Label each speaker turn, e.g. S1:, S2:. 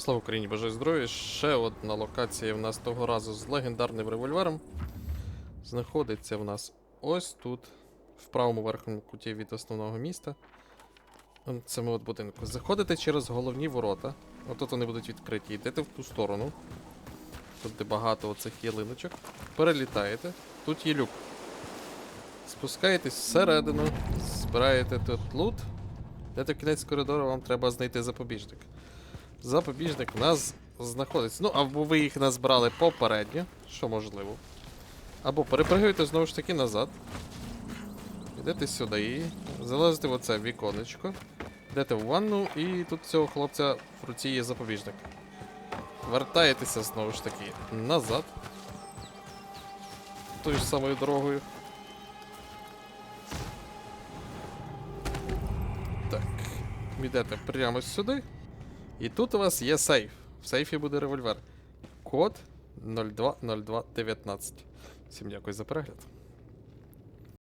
S1: Слава Україні, бажаю здоров'я. Ще одна локація в нас того разу з легендарним револьвером. Знаходиться в нас ось тут, в правому верхньому куті від основного міста. Це ми от будинку. Заходите через головні ворота. Отут вони будуть відкриті. Йдете в ту сторону. Тут де багато оцих ялиночок. Перелітаєте. Тут є люк. Спускаєтесь всередину, збираєте тут лут. Йдете в кінець коридору, вам треба знайти запобіжник. Запобіжник в нас знаходиться. Ну, або ви їх назбирали попередньо, що можливо. Або перепригуєте знову ж таки назад. Йдете сюди і залазите в оце віконечко. Йдете в ванну, і тут цього хлопця в руці є запобіжник. Вертаєтеся знову ж таки назад. Тою ж самою дорогою. Так. Йдете прямо сюди. І тут у вас є сейф. В сейфі буде револьвер. Код 020219. Всім дякую за перегляд.